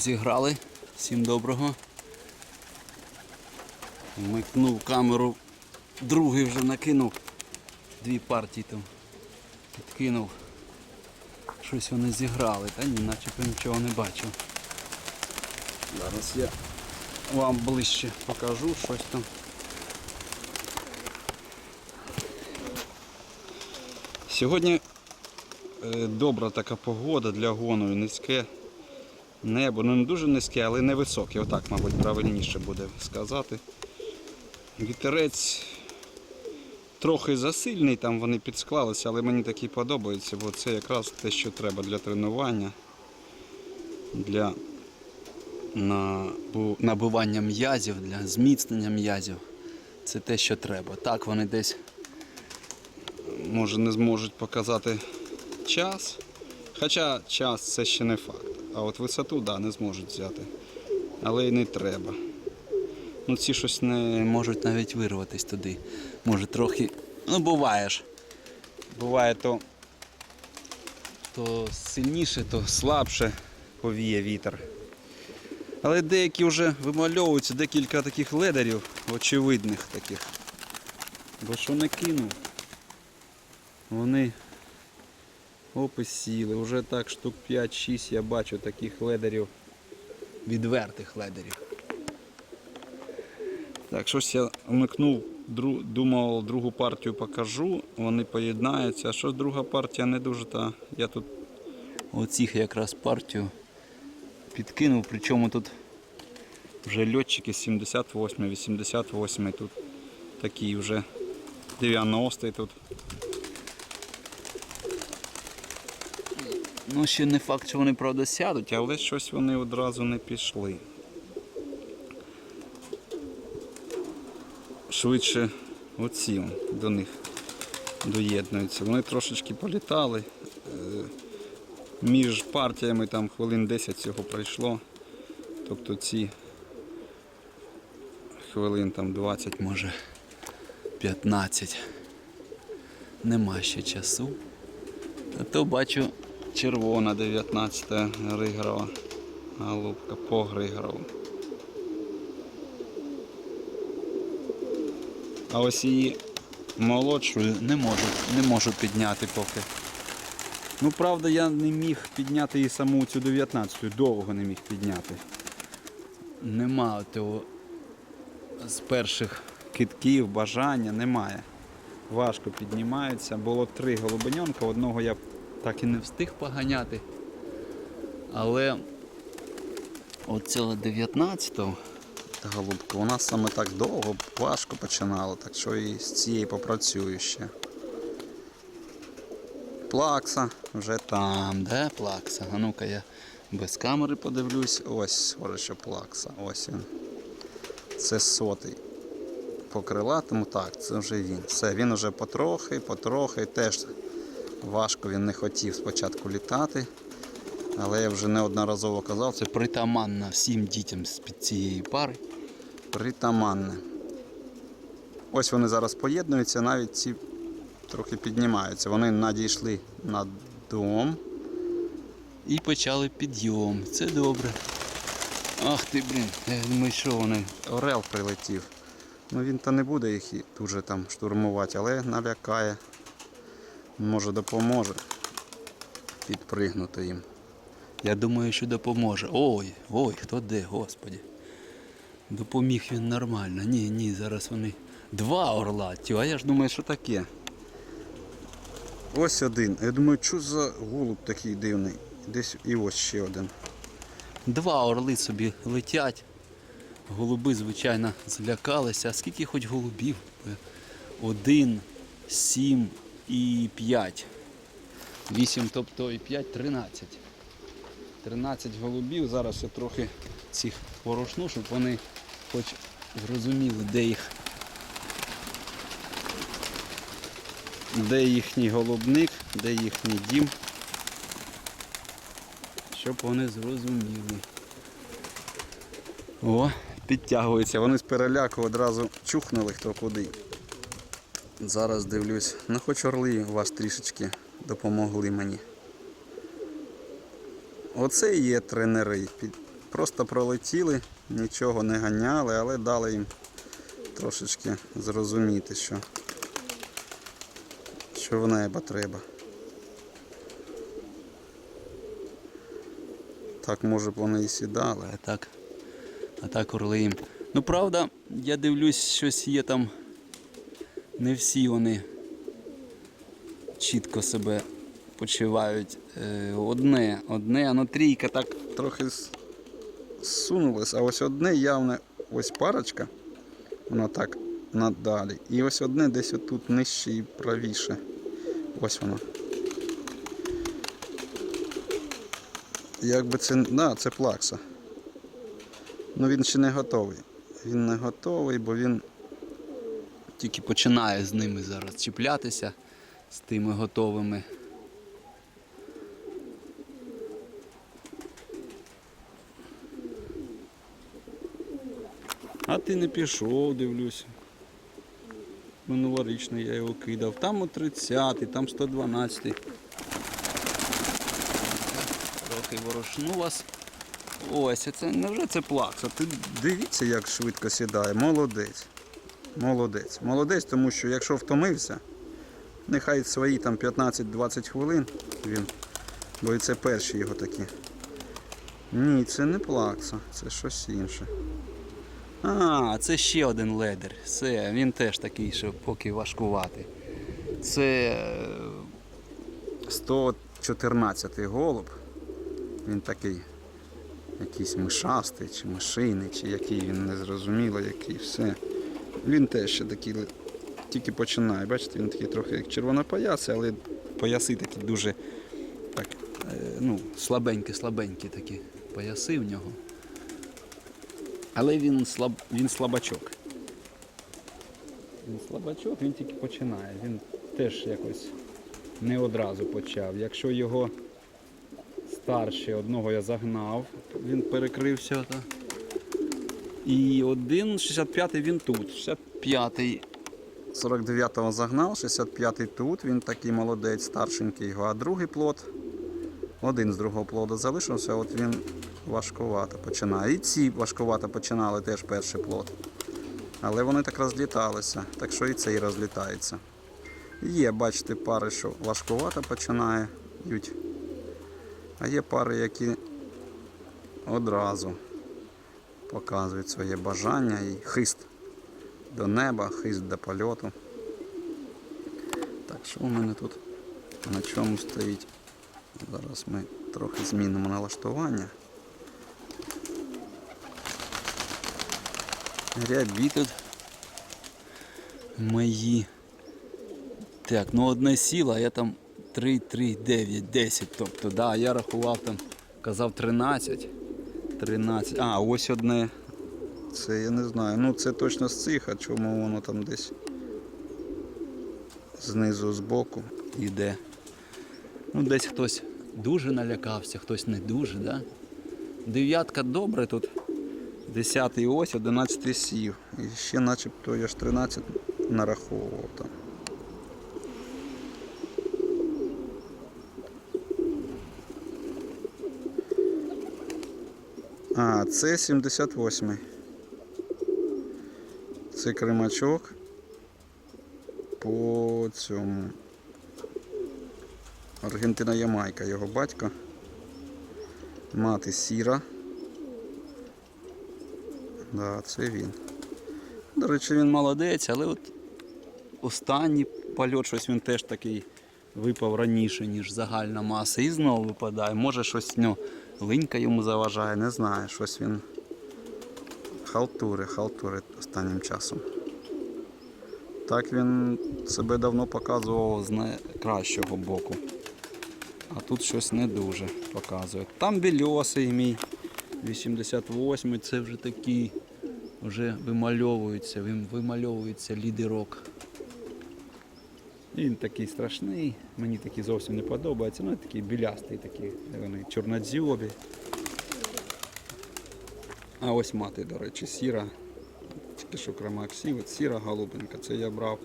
зіграли. Всім доброго. Вмикнув камеру, другий вже накинув. Дві партії там підкинув. Щось вони зіграли, та ні, начебто нічого не бачив. Зараз я вам ближче покажу щось там. Сьогодні е, добра така погода для гону, низьке небо. Ну не дуже низьке, але невисоке. Отак, мабуть, правильніше буде сказати. Вітерець трохи засильний, там вони підсклалися, але мені такі подобаються, бо це якраз те, що треба для тренування, для набивання м'язів, для зміцнення м'язів. Це те, що треба. Так вони десь може не зможуть показати час. Хоча час це ще не факт. А от висоту да, не зможуть взяти. Але й не треба. Ну ці щось не можуть навіть вирватися туди. Може трохи. Ну буває ж. Буває то, то сильніше, то слабше повіє вітер. Але деякі вже вимальовуються, декілька таких ледерів, очевидних таких. Бо що не кинув? Вони опи сіли. Вже так штук 5-6 я бачу таких ледерів. Відвертих ледерів. Так, щось я вмикнув, думав, другу партію покажу, вони поєднаються. А що друга партія не дуже та. Я тут оцих якраз партію підкинув, причому тут вже льотчики 78, 88 тут такі вже 90 тут. Ну, ще не факт, що вони правда сядуть, але щось вони одразу не пішли. Швидше оці до них доєднуються. Вони трошечки політали. Е, Між партіями там хвилин 10 цього пройшло. Тобто ці хвилин там 20, може 15. Нема ще часу. А то бачу червона 19 Григорова. Голубка по Григорову. А ось її молодшу не можу, не можу підняти поки. Ну, правда, я не міг підняти її саму цю 19-ту, довго не міг підняти. Нема того з перших китків, бажання, немає. Важко піднімаються. Було три голубеньонка, одного я так і не встиг поганяти. Але оцього 19-го та голубка, вона саме так довго, важко починала, так що і з цією попрацюю ще. Плакса вже там, де плакса? А ну-ка я без камери подивлюсь. Ось, схоже, що плакса. Ось він. Це сотий. По крилатому, так, це вже він. Все, він вже потрохи, потрохи. Теж важко він не хотів спочатку літати. Але я вже неодноразово казав, це притаманно всім дітям з-під цієї пари. Притаманне. Ось вони зараз поєднуються, навіть ці трохи піднімаються. Вони надійшли на дом і почали підйом. Це добре. Ах ти, блін, думаю, що вони. Орел прилетів. Ну він то не буде їх дуже там штурмувати, але налякає. Може допоможе підпригнути їм. Я думаю, що допоможе. Ой, ой, хто де, господі. Допоміг він нормально. Ні, ні, зараз вони. Два орла, тю, а я ж думаю, що таке. Ось один. Я думаю, що за голуб такий дивний. Десь і ось ще один. Два орли собі летять. Голуби, звичайно, злякалися. А скільки хоч голубів? Один, сім і п'ять. Вісім, тобто і п'ять, тринадцять. 13 голубів. Зараз я трохи цих порошну, щоб вони хоч зрозуміли, де їх. Де їхній голубник, де їхній дім. Щоб вони зрозуміли. О, підтягуються. Вони з переляку одразу чухнули хто куди. Зараз дивлюсь. Ну хоч орли у вас трішечки допомогли мені. Оце і є тренери. Просто пролетіли, нічого не ганяли, але дали їм трошечки зрозуміти, що, що в небо треба. Так, може б вони і сідали, а так, а так орли їм. Ну правда, я дивлюсь, щось є там. Не всі вони чітко себе почувають. Е, Одне, одне, ну трійка так трохи с- зсунулась, а ось одне явне, ось парочка, вона так надалі. І ось одне десь отут нижче і правіше. Ось воно. Якби це. Да, це плакса. Ну він ще не готовий. Він не готовий, бо він тільки починає з ними зараз чіплятися з тими готовими. А ти не пішов, дивлюся. Минулорічний я його кидав. Там о 30, там 112. Трохи ворошну вас. Ось, це невже це плакса? Ти дивіться, як швидко сідає. Молодець. Молодець. Молодець, тому що якщо втомився, нехай свої там 15-20 хвилин він. Бо і це перші його такі. Ні, це не плакса, це щось інше. А, це ще один ледер. Все, він теж такий, що поки важкувати. Це е, 114 голуб. Він такий якийсь мишастий, чи мишиний, чи який він не зрозуміло, який все. Він теж ще такий тільки починає. Бачите, він такий трохи як червонопоясий, але пояси такі дуже так, е, ну, слабенькі, слабенькі такі пояси в нього. Але він, слаб, він слабачок. Він слабачок, він тільки починає. Він теж якось не одразу почав. Якщо його старший одного я загнав, він перекрився. Та. І один 65-й він тут. 65-й 49-го загнав, 65-й тут, він такий молодець, старшенький його, а другий плод, один з другого плоду залишився, от він важкувато починає. І ці важкувато починали теж перший плод. Але вони так розліталися, так що і цей розлітається. Є, бачите, пари, що важкувато починають. А є пари, які одразу показують своє бажання і хист до неба, хист до польоту. Так, що у мене тут на чому стоїть? Зараз ми трохи змінимо налаштування. Рябі тут мої. Так, ну одне сіло, я там 3, 3, 9, 10. Тобто, да, я рахував там, казав 13. 13. А, ось одне. Це я не знаю. Ну це точно з цих, а чому воно там десь знизу збоку йде. Ну, десь хтось дуже налякався, хтось не дуже, да? Дев'ятка добре тут. Десятий ось, одинадцятий сів. І ще начебто я ж 13 нараховував там. А, це 78. Це кримачок по цьому. Аргентина Ямайка, його батько. Мати сіра. Да, це він. До речі, він молодець, але от останній польот щось він теж такий випав раніше, ніж загальна маса. І знову випадає. Може щось ну, линька йому заважає, не знаю, щось він халтури, халтури останнім часом. Так він себе давно показував з найкращого боку. А тут щось не дуже показує. Там більосий мій 88 це вже такий, вже вимальовується, вимальовується лідерок. Він такий страшний, мені такий зовсім не подобається. Ну, такий білястий, такі, вони чорнодзьобі. А ось мати, до речі, сіра. Тільки що крамак сів, от сіра голубенька, це я брав.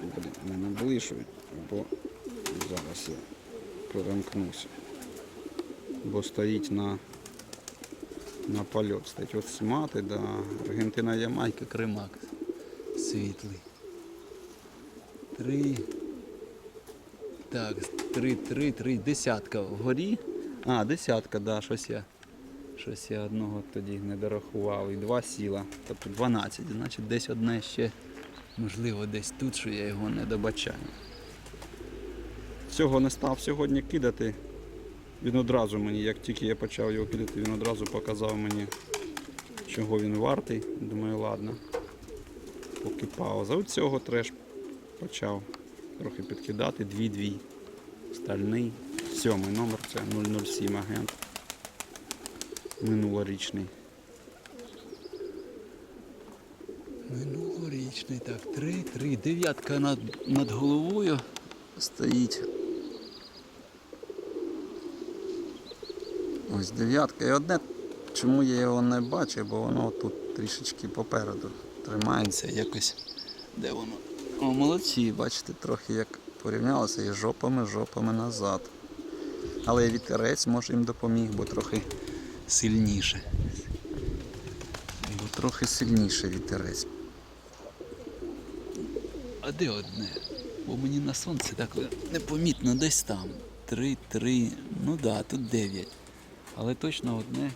Блін, мене блишують, бо зараз я перемкнуся. Бо стоїть на на польот стоїть. От смати, да. Аргентина Ямайка, Кримак. Світлий. Три. Так, три, три, три, десятка вгорі. А, десятка, да, щось я. Щось я одного тоді не дорахував. І два сіла. Тобто 12. Значить десь одне ще, можливо, десь тут, що я його не добачаю. Цього не став сьогодні кидати. Він одразу мені, як тільки я почав його кидати, він одразу показав мені, чого він вартий. Думаю, ладно. Поки пауза. От цього треш почав трохи підкидати. Дві-дві. Стальний. Сьомий номер це 007 агент. Минулорічний. Минулорічний, так, три, три. Дев'ятка над, над головою стоїть. Ось дев'ятка. І одне, чому я його не бачив, бо воно тут трішечки попереду тримається якось. Де воно? О, молодці, бачите, трохи як порівнялося і жопами, жопами назад. Але вітерець може їм допоміг, бо трохи сильніше. Бо трохи сильніше вітерець. А де одне? Бо мені на сонці так непомітно десь там. Три, три, ну да, тут дев'ять. Але точно одне.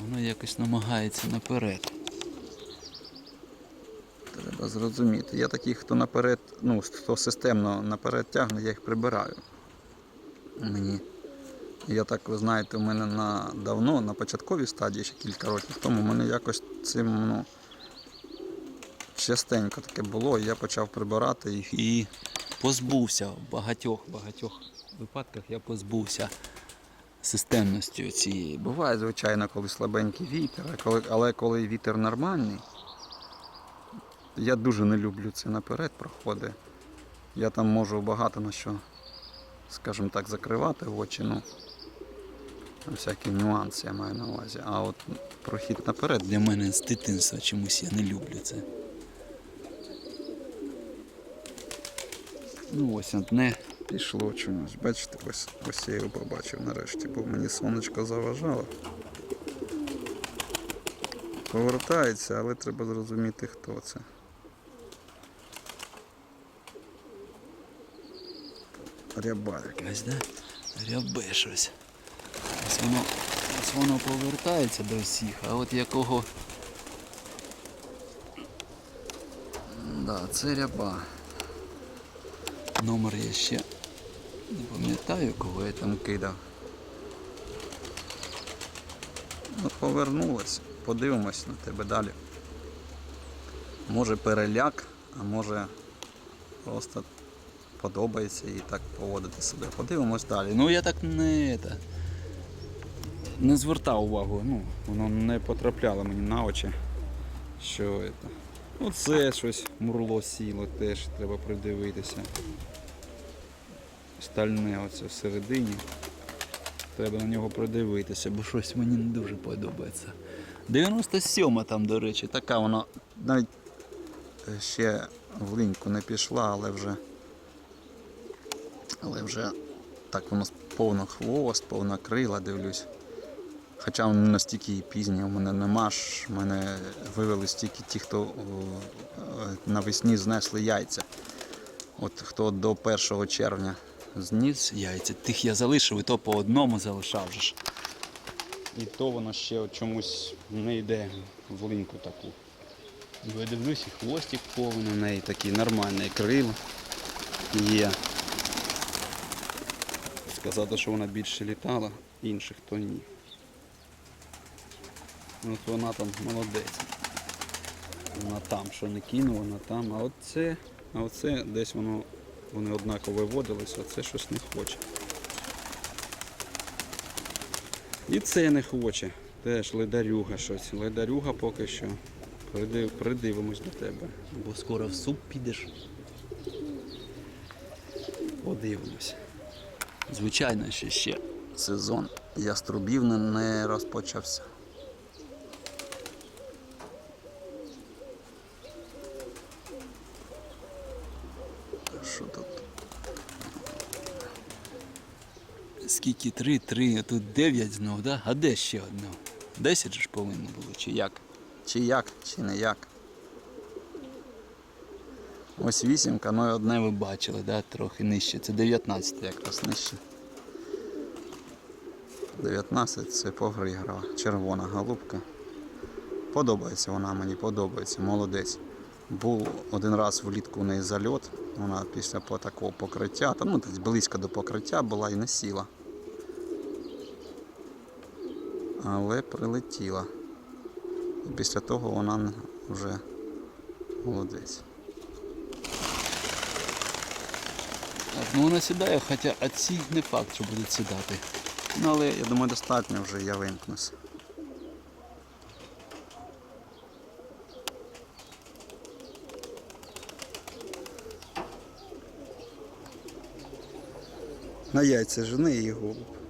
Воно якось намагається наперед. Зрозуміти. Я таких, хто наперед, ну, хто системно наперед тягне, я їх прибираю. Мені. Я так, ви знаєте, у мене на давно, на початковій стадії, ще кілька років тому, мене якось цим, ну, частенько таке було, і я почав прибирати їх і позбувся в багатьох, багатьох випадках я позбувся системності цієї. Буває, звичайно, коли слабенький вітер, але коли вітер нормальний, я дуже не люблю це наперед проходить. Я там можу багато на що, скажімо так, закривати очі, ну, всякі нюанси я маю на увазі. А от прохід наперед для мене з дитинства чомусь я не люблю це. Ну ось одне пішло чомусь. Бачите, ось, ось я його побачив нарешті, бо мені сонечко заважало. Повертається, але треба зрозуміти, хто це. Ряба якась, да? Рябе щось. Ось воно, ось воно повертається до всіх, а от якого. Да, це ряба. Номер я ще не пам'ятаю, кого я там кидав. Ну, повернулась. Подивимось на тебе далі. Може переляк, а може просто подобається і так поводити себе. Подивимось далі. Ну я так не, це, не звертав увагу, ну, воно не потрапляло мені на очі. Що це. Оце щось мурло сіло, теж треба придивитися. Стальне оце всередині. Треба на нього придивитися, бо щось мені не дуже подобається. 97 там, до речі, така вона навіть е, ще в линьку не пішла, але вже але вже так воно повно хвост, повна крила, дивлюсь. Хоча вони настільки і пізні, у мене нема ж, мене вивели стільки ті, хто е, навесні знесли яйця. От хто до 1 червня зніс яйця, тих я залишив, і то по одному залишав же ж. І то воно ще чомусь не йде в линьку таку. Я дивлюсь, і хвостик повний у неї такий нормальний, крило є. Сказати, що вона більше літала, інших то ні. От вона там молодець. Вона там, що не кинула, вона там. А оце, а оце десь воно вони однаково виводились, а це щось не хоче. І це не хоче. Теж ледарюга щось. Ледарюга поки що. Придив, придивимось до тебе. Бо скоро в суп підеш. Подивимось. Звичайно, що ще сезон яструбів не- розпочався. Що тут? скільки? Три, три, тут дев'ять знов, да? А де ще одна? Десять ж повинно було, чи як? Чи як, чи не як? Ось вісімка, ну і одне ви бачили, да? трохи нижче. Це 19 якраз нижче. 19 це по грі. Червона голубка. Подобається вона мені, подобається, молодець. Був один раз влітку у неї зальот, вона після такого покриття, там ну, десь близько до покриття була і не сіла. Але прилетіла. І після того вона вже молодець. Ну вона сідає, хоча а ці не факт, що будуть сідати. Ну але я думаю, достатньо вже я вимкнуся. На яйця жени і голуб.